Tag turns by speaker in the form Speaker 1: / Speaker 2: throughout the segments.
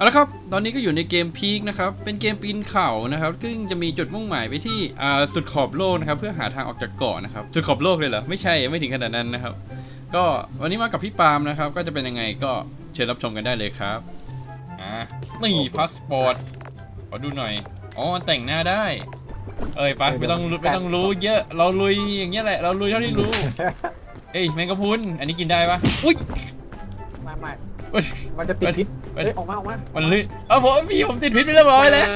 Speaker 1: เอาละครับ ตอนนี้ก็อยู่ในเกมพีคนะครับ เป็นเกมปีนเขานะครับ ซึ่งจะมีจุดมุ่งหมายไปที่อ่าสุดขอบโลกนะครับ เพื่อหาทางออกจากเกาะนะครับ สุดขอบโลกเลยเหรอ ไม่ใช่ ไม่ถึงขนาดนั้นนะครับ ก็วันนี้มากับพี่ปาล์มนะครับ ก็จะเป็นยังไงก็เชิญรับชมกันได้เลยครับ อ่า นี่พาสปอร์ต ขอดูหน่อย อ๋อ แต่งหน้าได้ เอ้ยไปไม่ต้องรู้ไม่ต้องรู้เยอะ เราลุยอย่างเงี้ยแหละ เราลุยเท่าที่รู้ เอ้ยแมงกะพรุน อันนี้กินได้ปะอุ้ย
Speaker 2: ไม่ไม่
Speaker 1: อุ๊ย
Speaker 2: มันจะติดพิษ
Speaker 1: มัน
Speaker 2: เฮ้ยออกมาออกมา
Speaker 1: มันลื่นเอ้าผมพี่ผมติดพิษไปเรียบร้อยแล้ว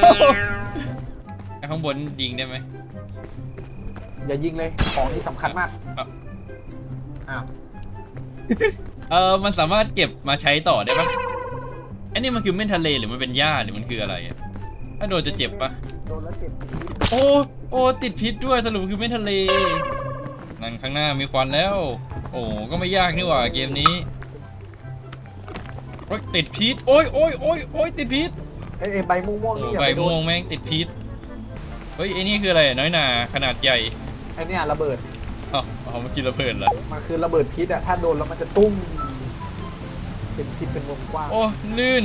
Speaker 1: ไอ้ข้างบนยิงได้ไหม
Speaker 2: อย่ายิงเลยของที่สำคัญมาก
Speaker 1: อะ
Speaker 2: อ้าว
Speaker 1: เออมันสามารถเก็บมาใช้ต่อได้ปะอันนี้มันคือเม่นทะเลหรือมันเป็นหญ้าหรือมันคืออะไรอะถ้าโดนจะเจ็บปะ
Speaker 2: โดนแล้วเจ็บติดพิษ
Speaker 1: โอ้โอ้ติดพิษด้วยสรุปคือเม่นทะเลนั่นข้างหน้ามีควันแล้ว โอ้ก็ไม่ยากนี่หว่าเกมนี้โอ๊ ยติดพิษโอ้ยโอ้ยโอ้ยโอ้ยติดพิษ
Speaker 2: เอ้ยเอ้ยใบม่วงๆ
Speaker 1: โอ้
Speaker 2: นี่อย่า
Speaker 1: ใบ
Speaker 2: ไปโด
Speaker 1: ม่วนงแม่งติดพิษเฮ้ยไอ้นี่คืออะไรน้อยหนาขนาดใหญ่
Speaker 2: ไอ้เนี่ยระเบิด
Speaker 1: อ๋อเอามากินระเบิดเหรอ
Speaker 2: มันคือระเบิดพิษอะถ้าโดนแล้วมันจะตุ้ม เป็นพิษเป็นวงกว้าง
Speaker 1: โอ้ลื่น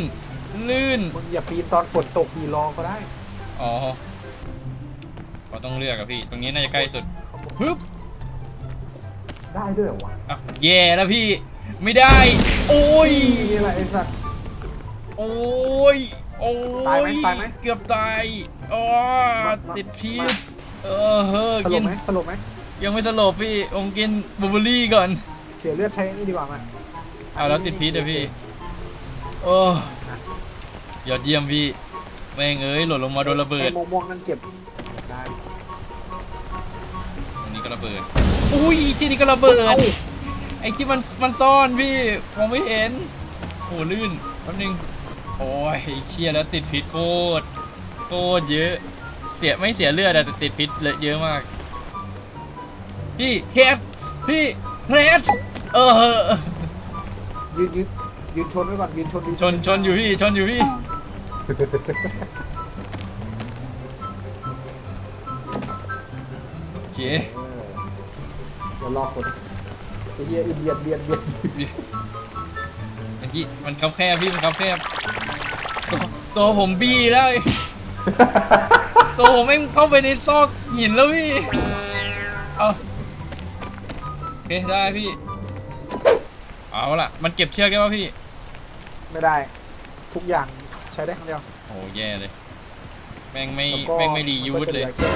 Speaker 1: ลื่น
Speaker 2: มึงอย่าปีนตอนฝนตกดีรอก็ได้
Speaker 1: อ๋อเราต้องเลือกอะพี่ ตรงนี้น่าจะใกล้สุดฮึบ
Speaker 2: ได้ด้วยเหรอวะ
Speaker 1: อะแย่แล้วพี่ ไม่ได้ โอ้ย
Speaker 2: นี่แหละไอ้สัตว์
Speaker 1: โอ้ยโอ้
Speaker 2: ตายไหม
Speaker 1: ย
Speaker 2: ตายไหม
Speaker 1: เกือบตายอ๋อ
Speaker 2: มามา
Speaker 1: ติดพิ
Speaker 2: มา
Speaker 1: ษเออเฮ้อ
Speaker 2: สล
Speaker 1: กิ
Speaker 2: บ
Speaker 1: น
Speaker 2: ไหมสลบไหม
Speaker 1: ยังไม่สลบพี่ผมกินบลูเบอร์รี่ก่อน
Speaker 2: เสียเลือดใช้นี่ดีกว่ามั้ย
Speaker 1: เอาแล้วติดพิษอะพี่ โอ้ยอดเยี่ยมพี่ แม่งเอ้ยหล่นลงมาโดนระเบิด
Speaker 2: ไอ้ม่วงๆนั่นเก็บได้
Speaker 1: ตรงนี้ก็ระเบิด อุ้ยที่นี่ก็ระเบิด
Speaker 2: เอ้า
Speaker 1: ไอ้ที่มันมันซ่อนพี่มองไม่เห็นโอ้ลื่นแป๊บนึงโอ้ยเชียแล้วติดพิษโคตรโคตรเยอะ เสียไม่เสียเลือดอะแต่ติดพิษเลอะเยอะมาก พี่แคทพี่แคทเออ
Speaker 2: ยืนยืนยืนชนไว้ก่อนยืนชนยื
Speaker 1: ชนชนอยู่พี่ชนอยู่พี่โอเค
Speaker 2: เดี๋ยวรอคนไอ้เหี้ยอินเดียนเบียนเบียน
Speaker 1: เมื่อกี้มันคับแคบพี่มันคับแคบตัวตัวผมบี้แล้วตัวผมไม่งเข้าไปในซอกหินแล้วพี่เอาโอเคได้พี่ เอาล่ะ มันเก็บเชือกได้ป่ะพี่
Speaker 2: ไม่ได้ ทุกอย่างใช้ได้ครั้งเดียว
Speaker 1: โอ้แย่เลย แม่งไม่
Speaker 2: แล้วก็
Speaker 1: แม่งไม่รียูส
Speaker 2: มันก็จะ
Speaker 1: เลย
Speaker 2: หอแค่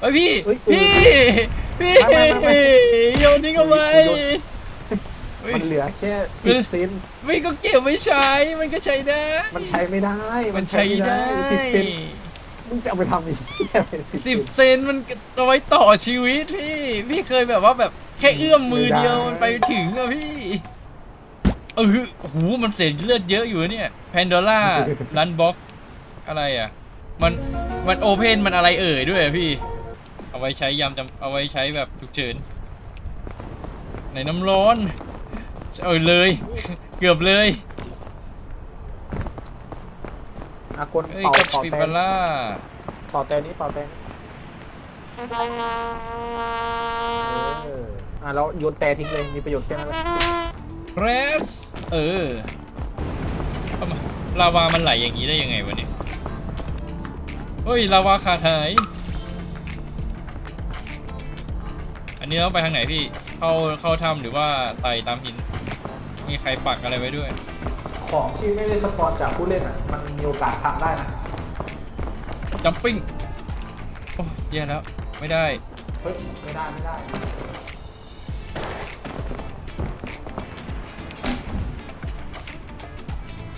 Speaker 1: เฮ้ยพี่
Speaker 2: เฮ้ย
Speaker 1: พี่ พี่
Speaker 2: ไม่ไม่ไม่
Speaker 1: โยนทิ้ง เอาไว้เฮ้ย
Speaker 2: มันเหลือแค่สิบเซน
Speaker 1: ไม่ก็เก็บไว้ใช้ มันก็ใช้ได้
Speaker 2: มันใช้ไม่ได้
Speaker 1: มันใช้ได้
Speaker 2: สิบเซนมึงจะเอาไปทำอีกสิบเซน
Speaker 1: มันเอาไว้ต่อชีวิตพี่ พี่เคยแบบว่าแบบแค่เอื้อมมือเดียว
Speaker 2: มั
Speaker 1: นไปถึงอะพี่ เออโอ้โหมันเสียเลือดเยอะอยู่เนี่ยแพนดอล่ารันบ็อกอะไรอะ มันมันโอเพนมันอะไรเอ่ยด้วยพี่ เอาไว้ใช้ยามจำเอาไว้ใช้แบบฉุกเฉิน ในน้ำร้อน เออเลย เกือบเลย
Speaker 2: อากน
Speaker 1: เอ้ย
Speaker 2: เป่า
Speaker 1: กับ
Speaker 2: เป่า
Speaker 1: ปิ
Speaker 2: แต
Speaker 1: บานล่า
Speaker 2: เป่าแตนนี้เป่าแตนนี้เอออะแล้วโยนแต่ทิ้งเลยมีประโยชน์แค่นั้นแหละ
Speaker 1: เรสเออเอามาลาวามันไหลอย่างนี้ได้ยังไงวะเนี่ยเฮ้ยลาวาขาดหาย อันนี้เราไปทางไหนพี่ เข้าเข้าถ้ำหรือว่าไต่ตามหิน มีใครปักอะไรไว้ด้วย
Speaker 2: ของที่ไม่ได้สปอนจากผู้เล่นอะ มันมีโอกาสทำได้นะ
Speaker 1: จัมปิ้ง โอ้แย่แล้ว ไม่ได้
Speaker 2: เฮ้ย ไม่ได้ ไม่ได้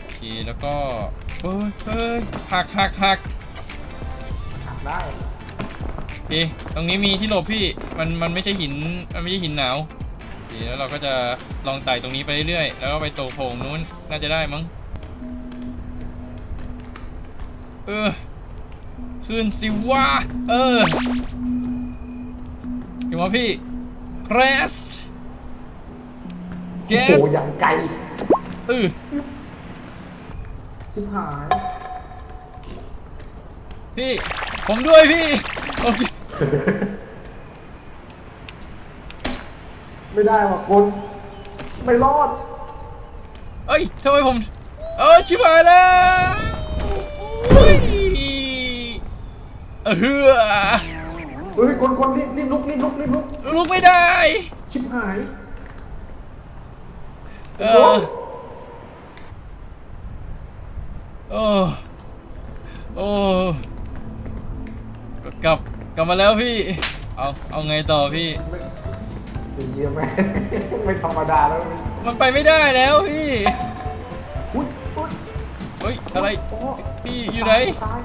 Speaker 1: โอเค แล้วก็เฮ้ยเฮ้ยหักหักหัก
Speaker 2: ทำได้
Speaker 1: โอเคตรงนี้มีที่หลบพี่ มันมันไม่ใช่หิน มันไม่ใช่หินหนาวโอเคแล้วเราก็จะลองไต่ตรงนี้ไปเรื่อยๆ แล้วก็ไปโตโผงนู้น น่าจะได้มั้ง เออคืนสิวะ เออเกี่ยวมาพี่ ครสเก
Speaker 2: โอ้
Speaker 1: ส
Speaker 2: โหอย่างไกล
Speaker 1: เออ
Speaker 2: ชิบหาย
Speaker 1: พี่ ผมด้วยพี่ โอเค
Speaker 2: ไม่ได้ว่ะคนไม่รอด
Speaker 1: เอ้ยทำไมผม เออชิบหายแล้วโอ้ยเออ
Speaker 2: เฮ้ยคนคนรีบรีบลุกรีบลุกรีบลุก
Speaker 1: ลุกไม่ได้
Speaker 2: ชิบหาย
Speaker 1: เออโอ้โอ้กลับ กลับมาแล้วพี่ เอาเอาไงต่อพี่
Speaker 2: ไม่ไอ้เยี่ยไม่ไม่ธรรมดาแล้ว
Speaker 1: มันไปไม่ได้แล้วพี่
Speaker 2: อุ้ยอุ้ย
Speaker 1: เฮ้ยอะไร
Speaker 2: โอ้
Speaker 1: พี่อยู่ไหน
Speaker 2: ตาย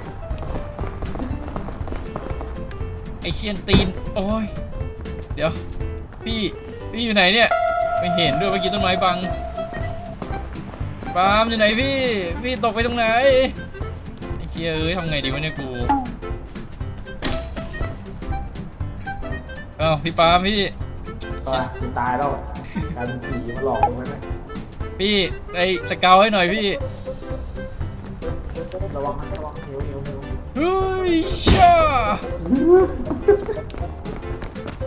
Speaker 1: ไอเชียนตีนโอ้ยเดี๋ยว พี่พี่อยู่ไหนเนี่ยไม่เห็นด้วยเมื่อกี้ต้นไม้บังปาล์มอยู่ไหนพี่ พี่ตกไปตรงไหนไอเชียเอ้ยทำไงดีวะเนี่ยกู อ้าวพี่ปาล์มพี่
Speaker 2: ตายกูตายแล้วกลายเป็นผีมาหลอกตรงนั้นเลย
Speaker 1: พี่ไอสเกาวให้หน่อยพี่
Speaker 2: ระวังนะระวังเหวเหวเหว
Speaker 1: เฮ้ยช่า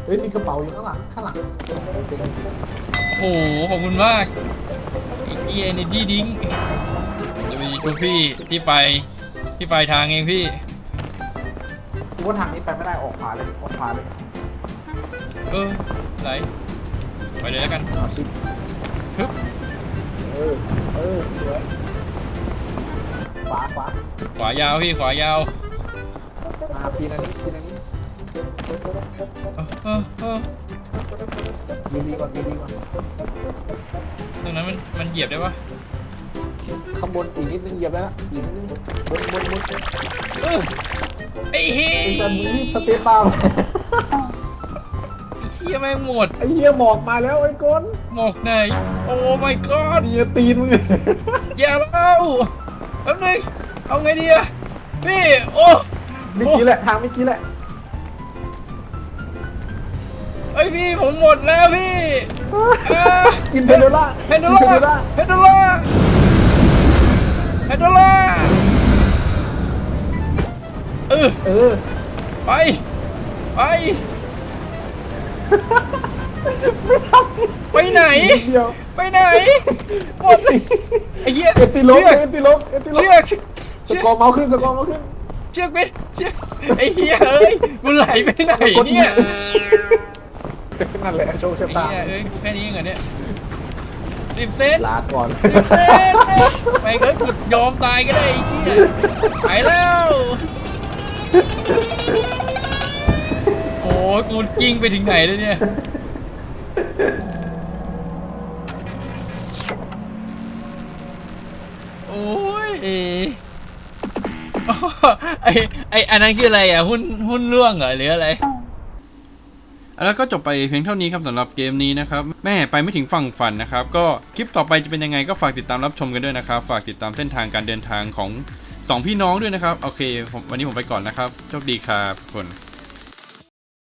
Speaker 2: เฮ้ยมีกระเป๋าอยู่ข้างหลังข้างหลัง
Speaker 1: โอ้โหขอบคุณมากไอเกียเนดี้ดิ้งผมจะไปดูพี่ที่ไปที่ปลายทางเองพี่
Speaker 2: กูว่าทางนี้ไปไม่ได้ออกขวาเลยออกขวาเลย
Speaker 1: เออไหนไปเลยแล้วกัน
Speaker 2: เอาชิป
Speaker 1: ฮึบ
Speaker 2: เออ เออสวยขวาขวา
Speaker 1: ขวายาวพี่ขวายาว
Speaker 2: อ่าปีนันนี้ปีนันนี้
Speaker 1: เออเออเออ
Speaker 2: ยืนดีก่อนยืนดีก่อน
Speaker 1: ตรงนั้นมันมันเหยียบได้ปะ
Speaker 2: ข้างบนอีกนิดนึงเหยียบแล้วนะอีกนิดนึงบนบนบน
Speaker 1: เออไอ้เฮี
Speaker 2: ไอ้
Speaker 1: ย
Speaker 2: จันมึงรีบสเตปา
Speaker 1: ไอ้เฮียแม่งหมด
Speaker 2: ไอ้เหี้ยหมอกมาแล้วไอ้กน
Speaker 1: หมอกไหน โอ้ my god
Speaker 2: นี่ตีนมึง
Speaker 1: อย่าเล่าแป๊บนึงเอาไงดีอะพี่ โอ้
Speaker 2: เมื่อกี้แหละทางเมื่อกี้แหละ
Speaker 1: ไอยพี่ผมหมดแล้วพี่เออ
Speaker 2: กินเพนโดล่า
Speaker 1: เพนโด
Speaker 2: กิ
Speaker 1: ล่า
Speaker 2: เพนโดล่า
Speaker 1: เพนโดล่าเพนโดล่าเออ
Speaker 2: เออ
Speaker 1: ไป ไป ไปไหน
Speaker 2: นิดเดียว
Speaker 1: ไปไหน หมดไอ้เหี้ย
Speaker 2: เอติลบ
Speaker 1: เชือก
Speaker 2: เอติลบเอติลบ
Speaker 1: เชือก
Speaker 2: ส
Speaker 1: เชือก
Speaker 2: กอร์เมาส์ขึ้นสกอร์เมาส์ขึ้น
Speaker 1: เชือกเป็นเชือกไอ้เหี้ยเอ้ยกูไหลไปไหนเนี่ย
Speaker 2: นั่นแหละโชคชะ
Speaker 1: ไอ้
Speaker 2: ตา
Speaker 1: เหี้ยเอ้ยกูแค่นี้เองเหรอเนี่ยสิบเซน
Speaker 2: ลาก่อน
Speaker 1: สิบเซนไปเอ้ยกูยอมตายก็ได้ไอ้เหี้ยไปแล้วโอ้ย กูกิ้งไปถึงไหนเลยเนี่ย โอ้ยไอไออันนั้นคืออะไรอะ หุ้นหุ้นร่วงเหรอหรืออะไร แล้วก็จบไปเพียงเท่านี้ครับสำหรับเกมนี้นะครับ แม่ไปไม่ถึงฝั่งฝันนะครับ ก็คลิปต่อไปจะเป็นยังไงก็ฝากติดตามรับชมกันด้วยนะครับ ฝากติดตามเส้นทางการเดินทางของสองพี่น้องด้วยนะครับ โอเคผมวันนี้ผมไปก่อนนะครับ โชคดีครับทุกคน